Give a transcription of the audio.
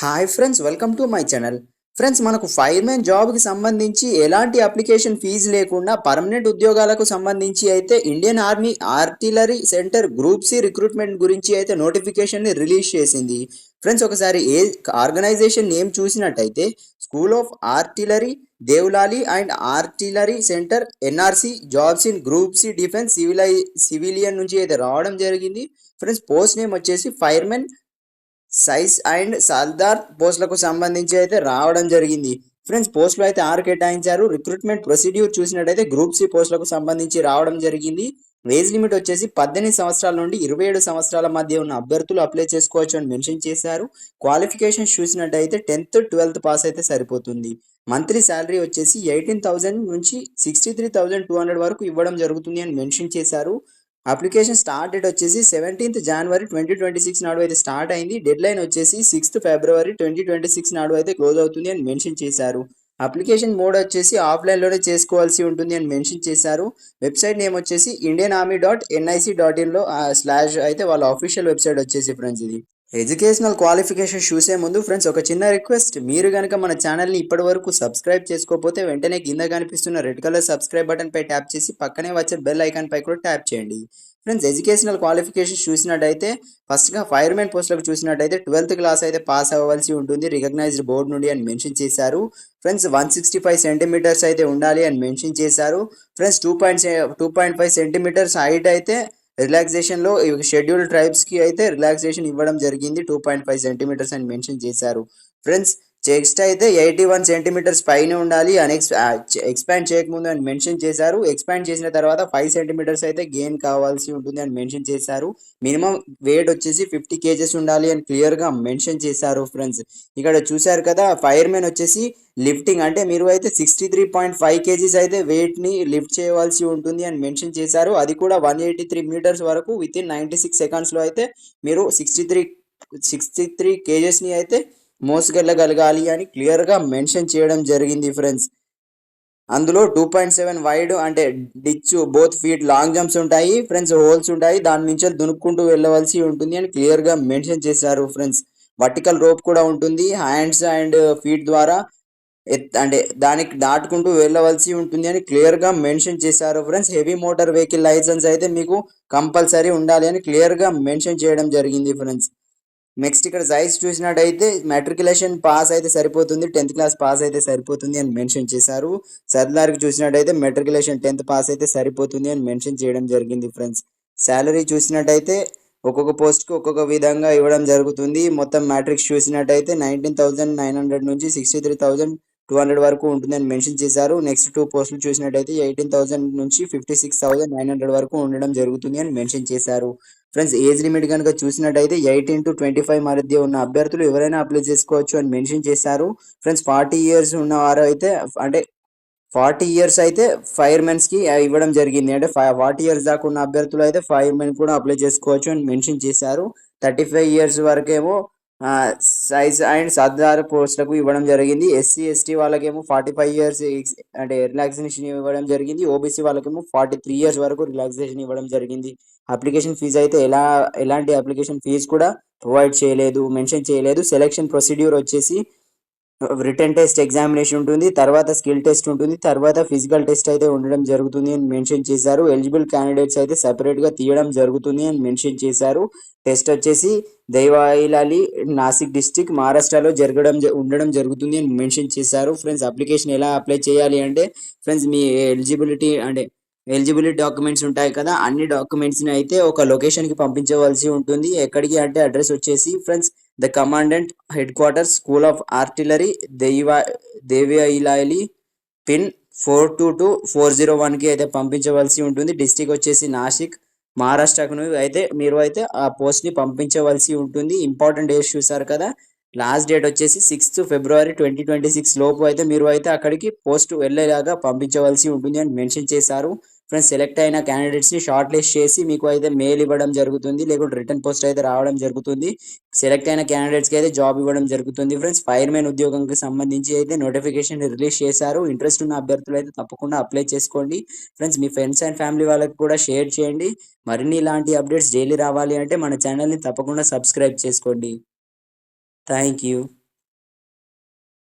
Hi friends welcome to my channel friends మనకు firemen జాబ్కి సంబంధించి ఎలాంటి అప్లికేషన్ ఫీజు లేకుండా పర్మనెంట్ ఉద్యోగాలకు సంబంధించి అయితే Indian army artillery centre group C recruitment గురించి అయితే నోటిఫికేషన్ని రిలీజ్ చేసింది. ఫ్రెండ్స్ ఒకసారి ఏ ఆర్గనైజేషన్ నేమ్ చూసినట్టయితే school of artillery Deolali and artillery centre NRC jobs in group C defence సివిలై civilian నుంచి అయితే రావడం జరిగింది. ఫ్రెండ్స్ పోస్ట్ నేమ్ వచ్చేసి ఫైర్మెన్ సైజ్ అండ్ సర్దార్ పోస్టులకు సంబంధించి అయితే రావడం జరిగింది. ఫ్రెండ్స్ పోస్టులు అయితే ఆరు కేటాయించారు. రిక్రూట్మెంట్ ప్రొసీడ్యూర్ చూసినట్టయితే గ్రూప్ సి పోస్టులకు సంబంధించి రావడం జరిగింది. ఏజ్ లిమిట్ వచ్చేసి పద్దెనిమిది సంవత్సరాల నుండి ఇరవై ఏడు సంవత్సరాల మధ్య ఉన్న అభ్యర్థులు అప్లై చేసుకోవచ్చు అని మెన్షన్ చేశారు. క్వాలిఫికేషన్ చూసినట్టయితే టెన్త్ ట్వెల్త్ పాస్ అయితే సరిపోతుంది. మంత్లీ శాలరీ వచ్చేసి ఎయిటీన్ థౌసండ్ నుంచి sixty three thousand two hundred వరకు ఇవ్వడం జరుగుతుంది అని మెన్షన్ చేశారు. అప్లికేషన్ స్టార్ట్ డేట్ వచ్చేసి సెవెంటీన్త్ జనవరి ట్వంటీ ట్వంటీ సిక్స్ నాడు అయితే స్టార్ట్ అయింది. డెడ్ లైన్ వచ్చేసి సిక్స్త్ ఫిబ్రవరి ట్వంటీ ట్వంటీ సిక్స్ నాడు అయితే క్లోజ్ అవుతుంది అని మెన్షన్ చేశారు. అప్లికేషన్ మోడ్ వచ్చేసి ఆఫ్లైన్లోనే చేసుకోవాల్సి ఉంటుంది అని మెన్షన్ చేశారు. వెబ్సైట్ నేమ్ వచ్చేసి Indian army dot NIC dot ఇన్లో slash అయితే వాళ్ళ ఆఫీషియల్ వెబ్సైట్ వచ్చేసి ఫ్రెండ్స్ ఇది. ఎడ్యుకేషనల్ క్వాలిఫికేషన్ చూసే ముందు ఫ్రెండ్స్ ఒక చిన్న రిక్వెస్ట్. మీరు కనుక మన ఛానల్ని ఇప్పటి వరకు సబ్స్క్రైబ్ చేసుకోకపోతే వెంటనే కింద కనిపిస్తున్న రెడ్ కలర్ సబ్స్క్రైబ్ బటన్ పై ట్యాప్ చేసి పక్కనే వచ్చే బెల్ ఐకాన్ పై కూడా ట్యాప్ చేయండి. ఫ్రెండ్స్ ఎడ్యుకేషనల్ క్వాలిఫికేషన్ చూసినట్టయితే ఫస్ట్గా ఫైర్మెన్ పోస్టులకు చూసినట్టయితే ట్వెల్త్ క్లాస్ అయితే పాస్ అవ్వాల్సి ఉంటుంది. రికగ్నైజ్డ్ బోర్డు నుండి అని మెన్షన్ చేశారు. Friends one sixty five centimetres అయితే ఉండాలి అని మెన్షన్ చేశారు. Friends two point two point five centimetres height అయితే రిలాక్సేషన్లో షెడ్యూల్ ట్రైబ్స్కి అయితే రిలాక్సేషన్ ఇవ్వడం జరిగింది. టూ పాయింట్ ఫైవ్ సెంటీమీటర్స్ అని మెన్షన్ చేశారు. ఫ్రెండ్స్ చెస్ట్ అయితే ఎయిటీ వన్ సెంటీమీటర్స్ పైన ఉండాలి. అని ఎక్స్పాండ్ చేయకముందు అని మెన్షన్ చేశారు. ఎక్స్పాండ్ చేసిన తర్వాత ఫైవ్ సెంటీమీటర్స్ అయితే గెయిన్ కావాల్సి ఉంటుంది అని మెన్షన్ చేశారు. మినిమం వెయిట్ వచ్చేసి ఫిఫ్టీ కేజెస్ ఉండాలి అని క్లియర్గా మెన్షన్ చేశారు ఫ్రెండ్స్ ఇక్కడ చూశారు కదా ఫైర్ మెన్ వచ్చేసి లిఫ్టింగ్ అంటే మీరు అయితే sixty three point five kgs అయితే వెయిట్ని లిఫ్ట్ చేయవలసి ఉంటుంది అని మెన్షన్ చేశారు. అది కూడా వన్ ఎయిటీ త్రీ మీటర్స్ వరకు విత్ ఇన్ నైంటీ సిక్స్ సెకండ్స్లో అయితే మీరు సిక్స్టీ త్రీ సిక్స్టీ త్రీ కేజెస్ని అయితే మోసుకెళ్ళగలగాలి అని క్లియర్గా మెన్షన్ చేయడం జరిగింది ఫ్రెండ్స్. అందులో టూ పాయింట్ సెవెన్ వైడ్ అంటే ditch both feet long jumps ఉంటాయి ఫ్రెండ్స్ హోల్స్ ఉంటాయి దాని నుంచి దునుక్కుంటూ వెళ్ళవలసి ఉంటుంది అని క్లియర్గా మెన్షన్ చేశారు ఫ్రెండ్స్. వర్టికల్ రోప్ కూడా ఉంటుంది హ్యాండ్స్ అండ్ ఫీట్ ద్వారా అంటే దానికి దాటుకుంటూ వెళ్ళవలసి ఉంటుంది అని క్లియర్గా మెన్షన్ చేశారు friends. Heavy motor vehicle licence అయితే మీకు కంపల్సరీ ఉండాలి అని క్లియర్గా మెన్షన్ చేయడం జరిగింది ఫ్రెండ్స్. నెక్స్ట్ ఇక్కడ సైజ్ చూసినట్టయితే మెట్రికులేషన్ పాస్ అయితే సరిపోతుంది. టెన్త్ క్లాస్ పాస్ అయితే సరిపోతుంది అని మెన్షన్ చేశారు. సర్దార్కి చూసినట్టయితే మెట్రికులేషన్ టెన్త్ పాస్ అయితే సరిపోతుంది అని మెన్షన్ చేయడం జరిగింది ఫ్రెండ్స్ శాలరీ చూసినట్టయితే ఒక్కొక్క పోస్ట్కి ఒక్కొక్క విధంగా ఇవ్వడం జరుగుతుంది. మొత్తం మ్యాట్రిక్స్ చూసినట్టయితే నైన్టీన్ థౌసండ్ నైన్ హండ్రెడ్ నుంచి sixty three thousand two hundred వరకు ఉంటుందని మెన్షన్ చేశారు. నెక్స్ట్ టూ పోస్టులు చూసినట్టయితే ఎయిటీన్ థౌసండ్ నుంచి fifty six thousand nine hundred వరకు ఉండడం జరుగుతుంది అని మెన్షన్ చేశారు. ఫ్రెండ్స్ ఏజ్ లిమిట్ కనుక చూసినట్టయితే ఎయిటీన్ టు ట్వంటీ ఫైవ్ మధ్య ఉన్న అభ్యర్థులు ఎవరైనా అప్లై చేసుకోవచ్చు అని మెన్షన్ చేశారు. ఫ్రెండ్స్ ఫార్టీ ఇయర్స్ ఉన్నవారు అయితే అంటే ఫార్టీ ఇయర్స్ అయితే ఫైర్ మెన్స్కి ఇవ్వడం జరిగింది. అంటే ఫార్టీ ఇయర్స్ దాకా ఉన్న అభ్యర్థులు అయితే ఫైర్ మెన్ కూడా అప్లై చేసుకోవచ్చు అని మెన్షన్ చేశారు. థర్టీ ఫైవ్ ఇయర్స్ వరకేమో సైజ్ అండ్ సర్దార్ పోస్టులకు ఇవ్వడం జరిగింది. ఎస్సీ ఎస్టీ వాళ్ళకేమో ఫార్టీ ఫైవ్ ఇయర్స్ అంటే రిలాక్సేషన్ ఇవ్వడం జరిగింది. ఓబీసీ వాళ్ళకేమో ఫార్టీ త్రీ ఇయర్స్ వరకు రిలాక్సేషన్ ఇవ్వడం జరిగింది. అప్లికేషన్ ఫీజు అయితే ఎలా ఎలాంటి అప్లికేషన్ ఫీజు కూడా ప్రొవైడ్ చేయలేదు మెన్షన్ చేయలేదు. సెలెక్షన్ ప్రొసీడ్యూర్ వచ్చేసి రిటర్న్ టెస్ట్ ఎగ్జామినేషన్ ఉంటుంది తర్వాత స్కిల్ టెస్ట్ ఉంటుంది తర్వాత ఫిజికల్ టెస్ట్ అయితే ఉండడం జరుగుతుంది అని మెన్షన్ చేశారు. ఎలిజిబుల్ క్యాండిడేట్స్ అయితే సపరేట్గా తీయడం జరుగుతుంది అని మెన్షన్ చేశారు. టెస్ట్ వచ్చేసి దైవాయిలాలి నాసిక్ డిస్టిక్ మహారాష్ట్రలో జరగడం ఉండడం జరుగుతుంది అని మెన్షన్ చేశారు. ఫ్రెండ్స్ అప్లికేషన్ ఎలా అప్లై చేయాలి అంటే ఫ్రెండ్స్ మీ ఎలిజిబిలిటీ అంటే ఎలిజిబిలిటీ డాక్యుమెంట్స్ ఉంటాయి కదా అన్ని డాక్యుమెంట్స్ని అయితే ఒక లొకేషన్కి పంపించవలసి ఉంటుంది. ఎక్కడికి అంటే అడ్రస్ వచ్చేసి friends the commandant headquarters school of artillery దైవా Deolali pin four two two four zero వన్కి అయితే పంపించవలసి ఉంటుంది. డిస్టిక్ వచ్చేసి నాసిక్ మహారాష్ట్రకు అయితే మీరు అయితే ఆ పోస్ట్ని పంపించవలసి ఉంటుంది. ఇంపార్టెంట్ డేట్స్ చూసారు కదా. లాస్ట్ డేట్ వచ్చేసి సిక్స్త్ ఫిబ్రవరి ట్వంటీ ట్వంటీ సిక్స్ లోపు అయితే మీరు అయితే అక్కడికి పోస్ట్ వెళ్ళేలాగా పంపించవలసి ఉంటుంది అని మెన్షన్ చేశారు. ఫ్రెండ్స్ సెలెక్ట్ అయిన క్యాండిడేట్స్ని షార్ట్ లిస్ట్ చేసి మీకు అయితే మెయిల్ ఇవ్వడం జరుగుతుంది లేకుంటే రిటర్న్ పోస్ట్ అయితే రావడం జరుగుతుంది. సెలెక్ట్ అయిన క్యాండిడేట్స్కి అయితే జాబ్ ఇవ్వడం జరుగుతుంది ఫ్రెండ్స్ ఫైర్ ఫైర్మెన్ ఉద్యోగంకి సంబంధించి అయితే నోటిఫికేషన్ రిలీజ్ చేశారు. ఇంట్రెస్ట్ ఉన్న అభ్యర్థులు అయితే తప్పకుండా అప్లై చేసుకోండి. ఫ్రెండ్స్ మీ ఫ్రెండ్స్ అండ్ ఫ్యామిలీ వాళ్ళకి కూడా షేర్ చేయండి. మరిన్ని ఇలాంటి అప్డేట్స్ డైలీ రావాలి అంటే మన ఛానల్ని తప్పకుండా సబ్స్క్రైబ్ చేసుకోండి. Thank you